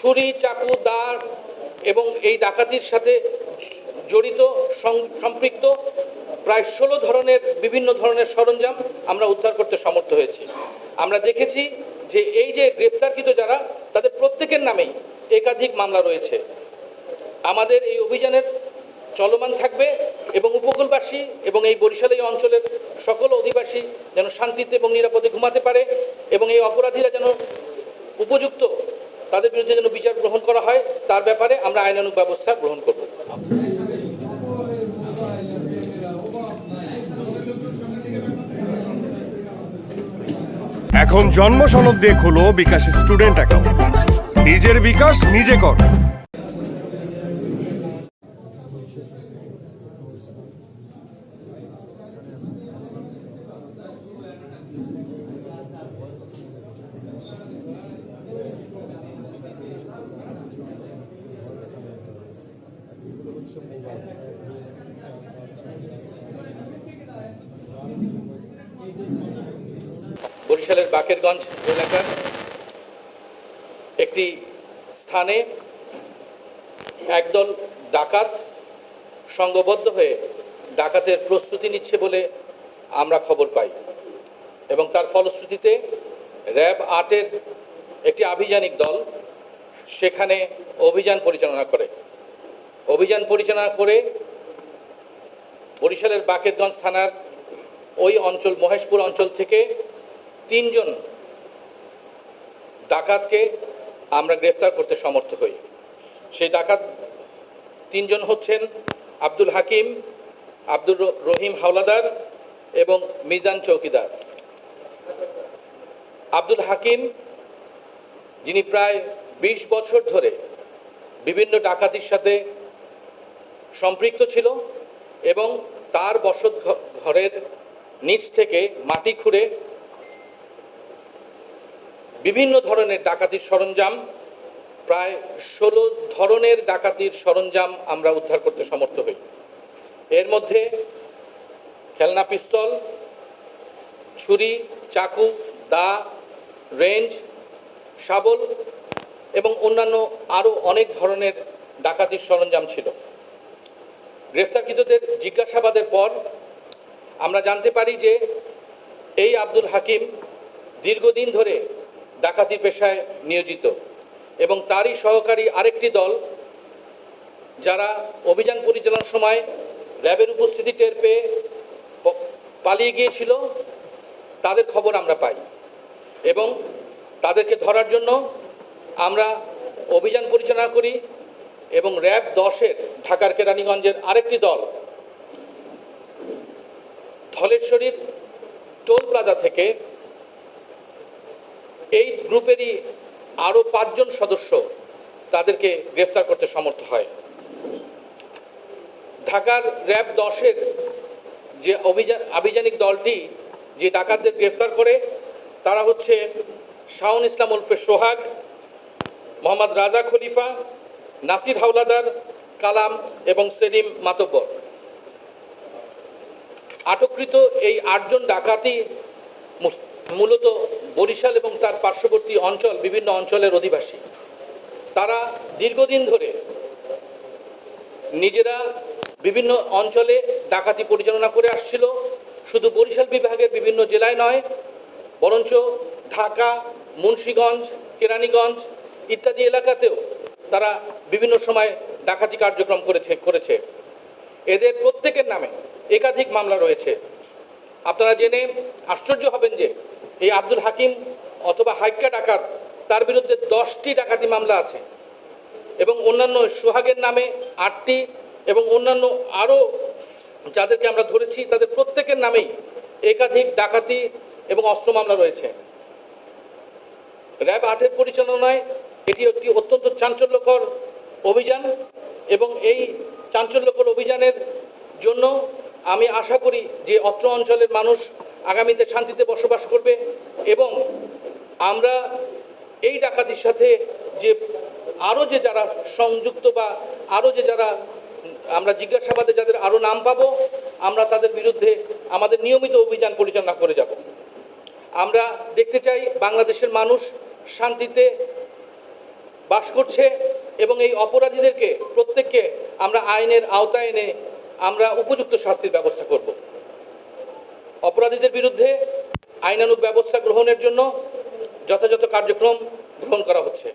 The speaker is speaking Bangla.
ছুরি, চাকু দা এবং এই ডাকাতির সাথে জড়িত সম্পৃক্ত প্রায় ষোলো ধরনের, বিভিন্ন ধরনের সরঞ্জাম আমরা উদ্ধার করতে সমর্থ হয়েছি। আমরা দেখেছি যে এই যে গ্রেপ্তারকৃত যারা, তাদের প্রত্যেকের নামেই একাধিক মামলা রয়েছে। আমাদের এই অভিযানের চলমান থাকবে এবং উপকূলবাসী এবং এই বরিশাল এই অঞ্চলের সকল অধিবাসী যেন শান্তিতে এবং নিরাপদে ঘুমাতে পারে এবং এই অপরাধীরা যেন উপযুক্ত তাদের বিরুদ্ধে যেন বিচার গ্রহণ করা হয়, তার ব্যাপারে আমরা আইনানুগ ব্যবস্থা গ্রহণ করব। এখন জন্ম সনদ দিয়ে বিকাশ স্টুডেন্ট অ্যাকাউন্ট। নিজের বিকাশ নিজে কর। বরিশালের বাকেরগঞ্জ এলাকার একটি স্থানে একদল ডাকাত সংঘবদ্ধ হয়ে ডাকাতের প্রস্তুতি নিচ্ছে বলে আমরা খবর পাই এবং তার ফলশ্রুতিতে র্যাব আটের একটি আভিযানিক দল সেখানে অভিযান পরিচালনা করে। অভিযান পরিচালনা করে বরিশালের বাকেরগঞ্জ থানার ওই অঞ্চল, মহেশপুর অঞ্চল থেকে তিনজন ডাকাতকে আমরা গ্রেফতার করতে সমর্থ হই। সেই ডাকাত তিনজন হচ্ছেন আব্দুল হাকিম, আব্দুর রহিম হাওলাদার এবং মিজান চৌকিদার। আব্দুল হাকিম, যিনি প্রায় ২০ বছর ধরে বিভিন্ন ডাকাতির সাথে সম্পৃক্ত ছিল এবং তার বসত ঘরের নিচ থেকে মাটি খুঁড়ে বিভিন্ন ধরনের ডাকাতির সরঞ্জাম, প্রায় ষোলো ধরনের ডাকাতির সরঞ্জাম আমরা উদ্ধার করতে সমর্থ হই। এর মধ্যে খেলনা পিস্তল, ছুরি, চাকু, দা, রেঞ্জ, শাবল এবং অন্যান্য আরও অনেক ধরনের ডাকাতির সরঞ্জাম ছিল। গ্রেফতারকৃতদের জিজ্ঞাসাবাদের পর আমরা জানতে পারি যে এই আব্দুল হাকিম দীর্ঘদিন ধরে ডাকাতি পেশায় নিয়োজিত। এবং তারই সহকারী আরেকটি দল, যারা অভিযান পরিচালনার সময় র্যাবের উপস্থিতি টের পেয়ে পালিয়ে গিয়েছিল, তাদের খবর আমরা পাই। এবং তাদেরকে ধরার জন্য আমরা অভিযান পরিচালনা করি এবং র্যাব দশের ঢাকার কেরানীগঞ্জের আরেকটি দল, ধলেশ্বরীর টোল প্লাজা থেকে এই গ্রুপেরই আরও পাঁচজন সদস্য তাদেরকে গ্রেফতার করতে সমর্থ হয়। ঢাকার র্যাব দশের যে অভিযান আভিযানিক দলটি যে ডাকাতদের গ্রেফতার করে, তারা হচ্ছে শাওন ইসলাম উলফে সোহাগ, মোহাম্মদ রাজা খলিফা, নাসির হাওলাদার, কালাম এবং সেলিম মাতব্বর। আটককৃত এই আটজন ডাকাতি মূলত বরিশাল এবং তার পার্শ্ববর্তী অঞ্চল, বিভিন্ন অঞ্চলের অধিবাসী। তারা দীর্ঘদিন ধরে নিজেরা বিভিন্ন অঞ্চলে ডাকাতি পরিচালনা করে আসছিল। শুধু বরিশাল বিভাগের বিভিন্ন জেলায় নয়, বরঞ্চ ঢাকা, মুন্সীগঞ্জ, কেরানীগঞ্জ ইত্যাদি এলাকাতেও তারা বিভিন্ন সময় ডাকাতি কার্যক্রম করেছে করেছে। এদের প্রত্যেকের নামে একাধিক মামলা রয়েছে। আপনারা জেনে আশ্চর্য হবেন যে এই আব্দুল হাকিম অথবা হাইকা ডাকাত, তার বিরুদ্ধে দশটি ডাকাতি মামলা আছে। এবং অন্যান্য সোহাগের নামে আটটি এবং অন্যান্য আরও যাদেরকে আমরা ধরেছি, তাদের প্রত্যেকের নামেই একাধিক ডাকাতি এবং অস্ত্র মামলা রয়েছে। র্যাব আটের পরিচালনায় এটি একটি অত্যন্ত চাঞ্চল্যকর অভিযান এবং এই চাঞ্চল্যকর অভিযানের জন্য আমি আশা করি যে অত্র অঞ্চলের মানুষ আগামীতে শান্তিতে বসবাস করবে এবং আমরা এই ডাকাতির সাথে যে আরও যে যারা সংযুক্ত বা আরও যে যারা, আমরা জিজ্ঞাসাবাদে যাদের আরও নাম পাবো, আমরা তাদের বিরুদ্ধে আমাদের নিয়মিত অভিযান পরিচালনা করে যাব। আমরা দেখতে চাই বাংলাদেশের মানুষ শান্তিতে বাস করছে এবং এই অপরাধীদেরকে প্রত্যেককে আমরা আইনের আওতায় এনে আমরা উপযুক্ত শাস্তির ব্যবস্থা করব। অপরাধীদের বিরুদ্ধে আইনানুগ ব্যবস্থা গ্রহণের জন্য যথাযথ কার্যক্রম গ্রহণ করা হচ্ছে।